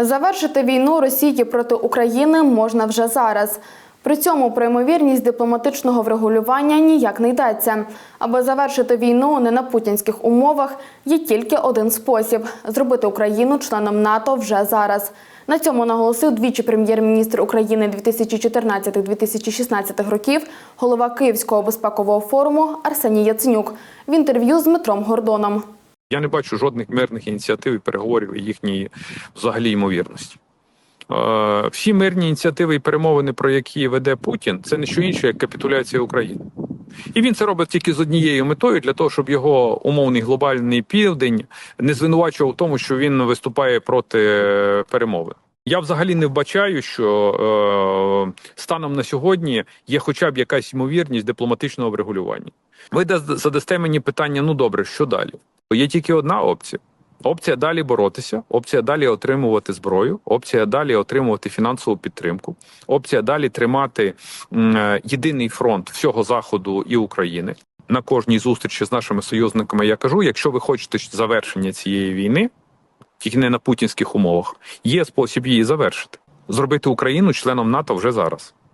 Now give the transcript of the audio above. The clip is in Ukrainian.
Завершити війну Росії проти України можна вже зараз. При цьому про ймовірність дипломатичного врегулювання ніяк не йдеться. Аби завершити війну не на путінських умовах, є тільки один спосіб зробити Україну членом НАТО вже зараз. На цьому наголосив двічі прем'єр-міністр України 2014-2016 років, голова Київського безпекового форуму Арсеній Яценюк в інтерв'ю з Дмитром Гордоном. Я не бачу жодних мирних ініціатив і переговорів і їхньої взагалі ймовірності. Е, Всі мирні ініціативи і перемовини, про які веде Путін, це не що інше, як капітуляція України. І він це робить тільки з однією метою для того, щоб його умовний глобальний південь не звинувачував в тому, що він виступає проти е, перемовин. Я взагалі не вбачаю, що е, станом на сьогодні є хоча б якась ймовірність дипломатичного врегулювання. Ви дас- задасте мені питання: ну добре, що далі? Є тільки одна опція. Опція далі боротися, опція далі отримувати зброю, опція далі отримувати фінансову підтримку, опція далі тримати е, єдиний фронт всього заходу і України. На кожній зустрічі з нашими союзниками я кажу: якщо ви хочете завершення цієї війни, тільки не на путінських умовах, є спосіб її завершити. Зробити Україну членом НАТО вже зараз.